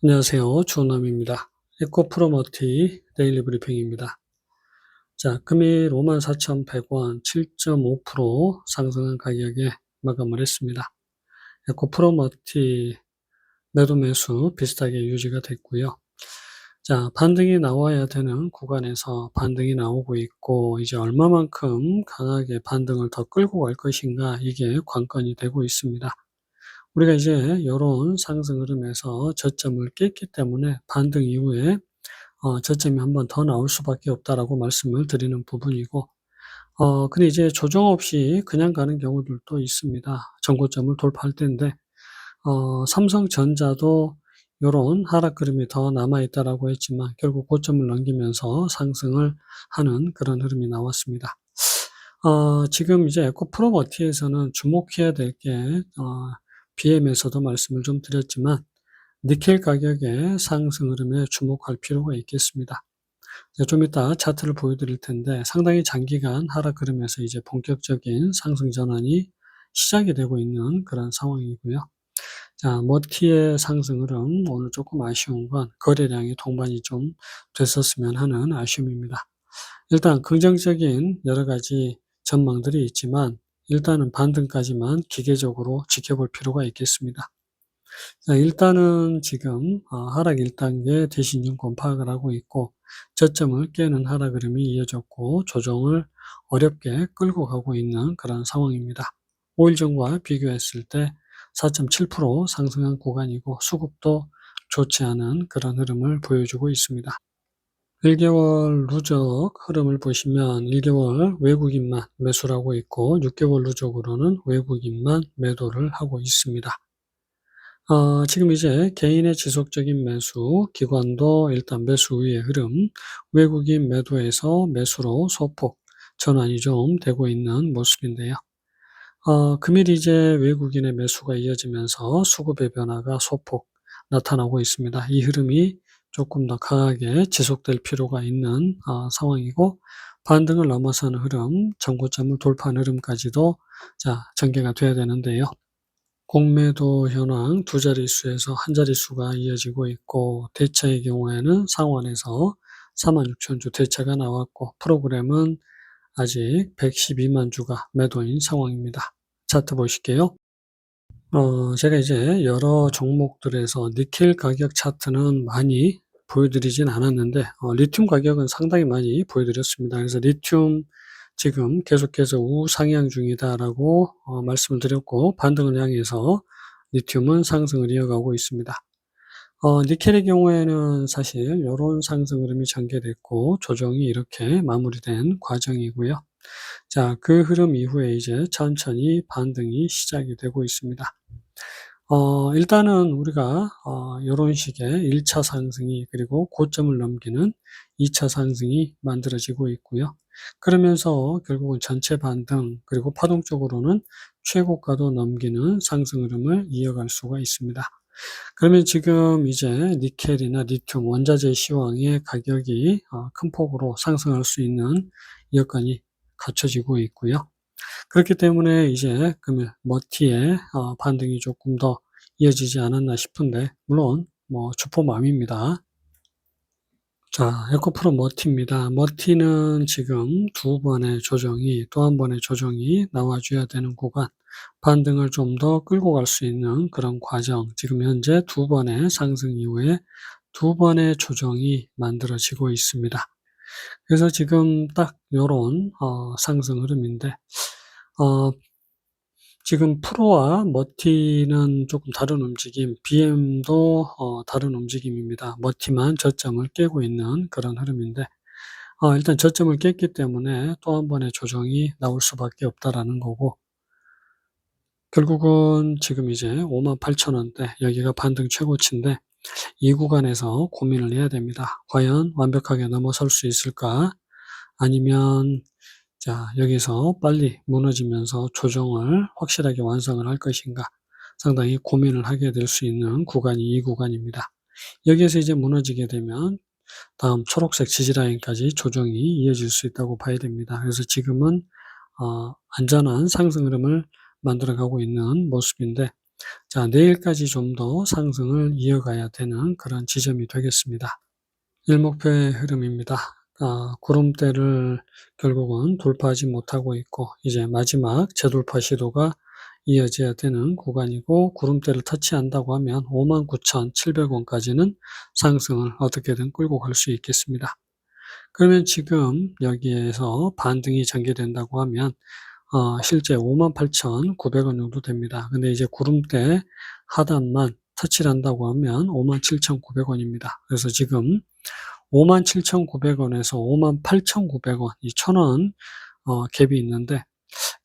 안녕하세요. 주원남입니다. 에코프로머티 데일리 브리핑입니다. 자, 금일 54,100원 7.5% 상승한 가격에 마감을 했습니다. 에코프로머티 매도 매수 비슷하게 유지가 됐고요. 자, 반등이 나와야 되는 구간에서 반등이 나오고 있고 이제 얼마만큼 강하게 반등을 더 끌고 갈 것인가 이게 관건이 되고 있습니다. 우리가 이제 이런 상승 흐름에서 저점을 깼기 때문에 반등 이후에 어, 저점이 한 번 더 나올 수밖에 없다라고 말씀을 드리는 부분이고, 어, 근데 이제 조정 없이 그냥 가는 경우들도 있습니다. 정고점을 돌파할 때인데, 어, 삼성전자도 이런 하락 흐름이 더 남아있다라고 했지만, 결국 고점을 넘기면서 상승을 하는 그런 흐름이 나왔습니다. 어, 지금 이제 에코프로머티에서는 주목해야 될 게, 어, BM에서도 말씀을 좀 드렸지만 니켈 가격의 상승 흐름에 주목할 필요가 있겠습니다. 좀 이따 차트를 보여드릴 텐데 상당히 장기간 하락 흐름에서 이제 본격적인 상승 전환이 시작이 되고 있는 그런 상황이고요. 자, 머티의 상승 흐름 오늘 조금 아쉬운 건 거래량이 동반이 좀 됐었으면 하는 아쉬움입니다. 일단 긍정적인 여러 가지 전망들이 있지만 일단은 반등까지만 기계적으로 지켜볼 필요가 있겠습니다. 자, 일단은 지금 어, 하락 1단계 대신증권 파악을 하고 있고 저점을 깨는 하락 흐름이 이어졌고 조정을 어렵게 끌고 가고 있는 그런 상황입니다. 5일 전과 비교했을 때 4.7% 상승한 구간이고 수급도 좋지 않은 그런 흐름을 보여주고 있습니다. 1개월 누적 흐름을 보시면 1개월 외국인만 매수를 하고 있고 6개월 누적으로는 외국인만 매도를 하고 있습니다. 어, 지금 이제 개인의 지속적인 매수, 기관도 일단 매수 위의 흐름, 외국인 매도에서 매수로 소폭 전환이 좀 되고 있는 모습인데요. 어, 금일 이제 외국인의 매수가 이어지면서 수급의 변화가 소폭 나타나고 있습니다. 이 흐름이 조금 더 강하게 지속될 필요가 있는 어, 상황이고 반등을 넘어서는 흐름, 정고점을 돌파하는 흐름까지도 자 전개가 돼야 되는데요. 공매도 현황 두 자릿수에서 한 자릿수가 이어지고 있고 대차의 경우에는 상원에서 46,000주 대차가 나왔고 프로그램은 아직 112만 주가 매도인 상황입니다. 차트 보실게요. 어, 제가 이제 여러 종목들에서 니켈 가격 차트는 많이 보여드리진 않았는데, 어, 리튬 가격은 상당히 많이 보여드렸습니다. 그래서 리튬 지금 계속해서 우상향 중이다라고 어, 말씀을 드렸고, 반등을 향해서 리튬은 상승을 이어가고 있습니다. 어, 니켈의 경우에는 사실 이런 상승 흐름이 전개됐고, 조정이 이렇게 마무리된 과정이고요. 자, 그 흐름 이후에 이제 천천히 반등이 시작이 되고 있습니다. 어, 일단은 우리가 어, 이런 식의 1차 상승이 그리고 고점을 넘기는 2차 상승이 만들어지고 있고요. 그러면서 결국은 전체 반등 그리고 파동적으로는 최고가도 넘기는 상승 흐름을 이어갈 수가 있습니다. 그러면 지금 이제 니켈이나 리튬 원자재 시황의 가격이 어, 큰 폭으로 상승할 수 있는 여건이 갖춰지고 있고요. 그렇기 때문에 이제 그러면 머티의 어, 반등이 조금 더 이어지지 않았나 싶은데 물론 뭐 주포맘입니다. 자, 에코프로 머티입니다. 머티는 지금 두 번의 조정이 또 한 번의 조정이 나와줘야 되는 구간 반등을 좀 더 끌고 갈 수 있는 그런 과정 지금 현재 두 번의 상승 이후에 두 번의 조정이 만들어지고 있습니다. 그래서 지금 딱 요런 어, 상승 흐름인데 어, 지금 프로와 머티는 조금 다른 움직임, BM도 어, 다른 움직임입니다. 머티만 저점을 깨고 있는 그런 흐름인데 어, 일단 저점을 깼기 때문에 또 한 번의 조정이 나올 수밖에 없다라는 거고 결국은 지금 이제 58,000원대 여기가 반등 최고치인데 이 구간에서 고민을 해야 됩니다. 과연 완벽하게 넘어설 수 있을까? 아니면 자, 여기서 빨리 무너지면서 조정을 확실하게 완성을 할 것인가? 상당히 고민을 하게 될 수 있는 구간이 이 구간입니다. 여기에서 이제 무너지게 되면 다음 초록색 지지라인까지 조정이 이어질 수 있다고 봐야 됩니다. 그래서 지금은 어, 안전한 상승 흐름을 만들어가고 있는 모습인데 자, 내일까지 좀 더 상승을 이어가야 되는 그런 지점이 되겠습니다. 일목표의 흐름입니다. 아, 구름대를 결국은 돌파하지 못하고 있고 이제 마지막 재돌파 시도가 이어져야 되는 구간이고 구름대를 터치한다고 하면 59,700원까지는 상승을 어떻게든 끌고 갈 수 있겠습니다. 그러면 지금 여기에서 반등이 전개된다고 하면 어, 실제 58,900원 정도 됩니다. 근데 이제 구름대 하단만 터치를 한다고 하면 57,900원입니다. 그래서 지금 57,900원에서 58,900원, 이 1,000원 어, 갭이 있는데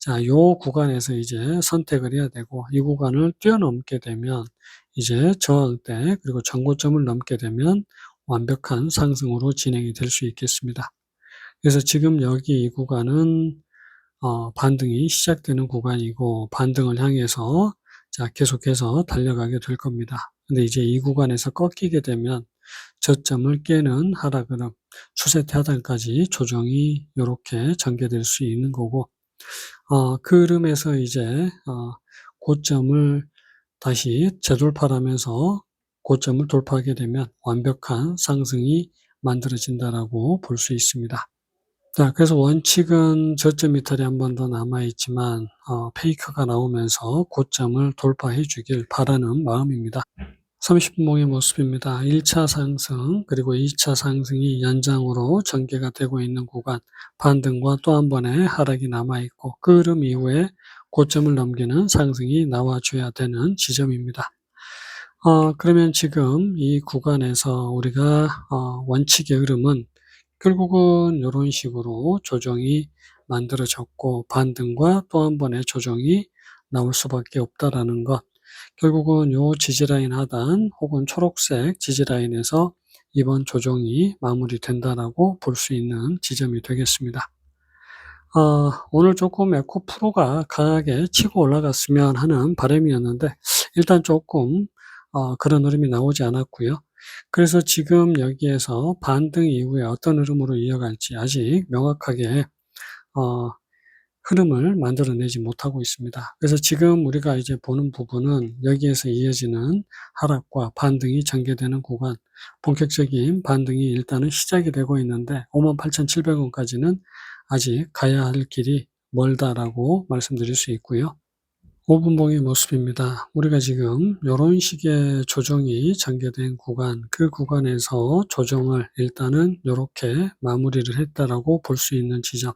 자, 요 구간에서 이제 선택을 해야 되고 이 구간을 뛰어넘게 되면 이제 저항대 그리고 전고점을 넘게 되면 완벽한 상승으로 진행이 될 수 있겠습니다. 그래서 지금 여기 이 구간은 어, 반등이 시작되는 구간이고 반등을 향해서 자, 계속해서 달려가게 될 겁니다. 근데 이제 이 구간에서 꺾이게 되면 저점을 깨는 하락은 추세 하단까지 조정이 이렇게 전개될 수 있는 거고 어, 그 흐름에서 이제 어, 고점을 다시 재돌파하면서 고점을 돌파하게 되면 완벽한 상승이 만들어진다라고 볼 수 있습니다. 자, 그래서 원칙은 저점 이탈이 한 번 더 남아있지만, 어, 페이크가 나오면서 고점을 돌파해 주길 바라는 마음입니다. 30분봉의 모습입니다. 1차 상승, 그리고 2차 상승이 연장으로 전개가 되고 있는 구간, 반등과 또 한 번의 하락이 남아있고, 그 흐름 이후에 고점을 넘기는 상승이 나와줘야 되는 지점입니다. 어, 그러면 지금 이 구간에서 우리가 어, 원칙의 흐름은 결국은 이런 식으로 조정이 만들어졌고 반등과 또 한 번의 조정이 나올 수밖에 없다라는 것. 결국은 요 지지라인 하단 혹은 초록색 지지라인에서 이번 조정이 마무리된다라고 볼 수 있는 지점이 되겠습니다. 어, 오늘 조금 에코 프로가 강하게 치고 올라갔으면 하는 바람이었는데 일단 조금 어, 그런 흐름이 나오지 않았고요. 그래서 지금 여기에서 반등 이후에 어떤 흐름으로 이어갈지 아직 명확하게 어, 흐름을 만들어내지 못하고 있습니다. 그래서 지금 우리가 이제 보는 부분은 여기에서 이어지는 하락과 반등이 전개되는 구간, 본격적인 반등이 일단은 시작이 되고 있는데 58,700원까지는 아직 가야 할 길이 멀다라고 말씀드릴 수 있고요. 5분봉의 모습입니다. 우리가 지금 이런 식의 조정이 전개된 구간, 그 구간에서 조정을 일단은 이렇게 마무리를 했다라고 볼 수 있는 지점.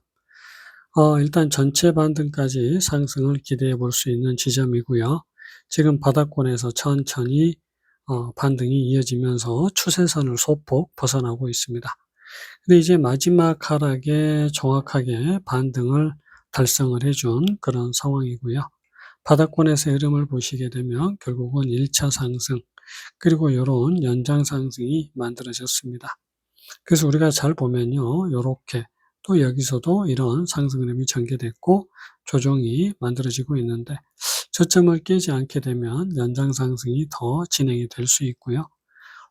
어, 일단 전체 반등까지 상승을 기대해 볼 수 있는 지점이고요. 지금 바닥권에서 천천히 어, 반등이 이어지면서 추세선을 소폭 벗어나고 있습니다. 근데 이제 마지막 하락에 정확하게 반등을 달성을 해준 그런 상황이고요. 바닥권에서 흐름을 보시게 되면 결국은 1차 상승 그리고 이런 연장 상승이 만들어졌습니다. 그래서 우리가 잘 보면요. 이렇게 또 여기서도 이런 상승 흐름이 전개됐고 조정이 만들어지고 있는데 저점을 깨지 않게 되면 연장 상승이 더 진행이 될 수 있고요.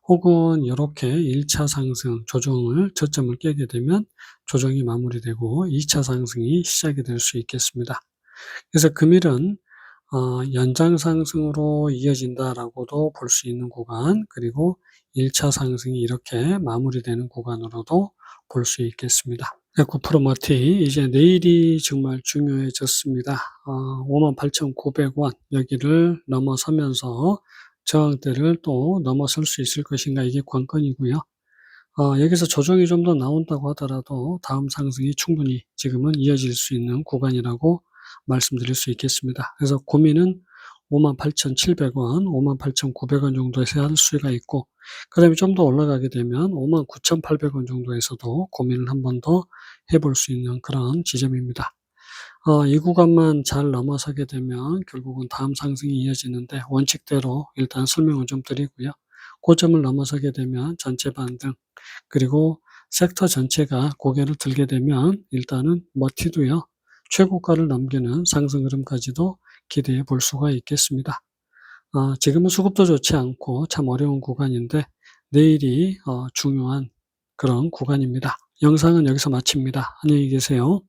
혹은 이렇게 1차 상승 조정을 저점을 깨게 되면 조정이 마무리되고 2차 상승이 시작이 될 수 있겠습니다. 그래서 금일은 어, 연장 상승으로 이어진다라고도 볼 수 있는 구간, 그리고 1차 상승이 이렇게 마무리되는 구간으로도 볼 수 있겠습니다. 에코프로머티 이제 내일이 정말 중요해졌습니다. 어, 58,900원 여기를 넘어서면서 저항대를 또 넘어설 수 있을 것인가 이게 관건이고요. 어, 여기서 조정이 좀 더 나온다고 하더라도 다음 상승이 충분히 지금은 이어질 수 있는 구간이라고 말씀드릴 수 있겠습니다. 그래서 고민은 58,700원, 58,900원 정도에서 할 수가 있고 그 다음에 좀 더 올라가게 되면 59,800원 정도에서도 고민을 한 번 더 해볼 수 있는 그런 지점입니다. 어, 이 구간만 잘 넘어서게 되면 결국은 다음 상승이 이어지는데 원칙대로 일단 설명을 좀 드리고요. 고점을 넘어서게 되면 전체 반등 그리고 섹터 전체가 고개를 들게 되면 일단은 머티도요. 최고가를 넘기는 상승 흐름까지도 기대해 볼 수가 있겠습니다. 어, 지금은 수급도 좋지 않고 참 어려운 구간인데 내일이 어, 중요한 그런 구간입니다. 영상은 여기서 마칩니다. 안녕히 계세요.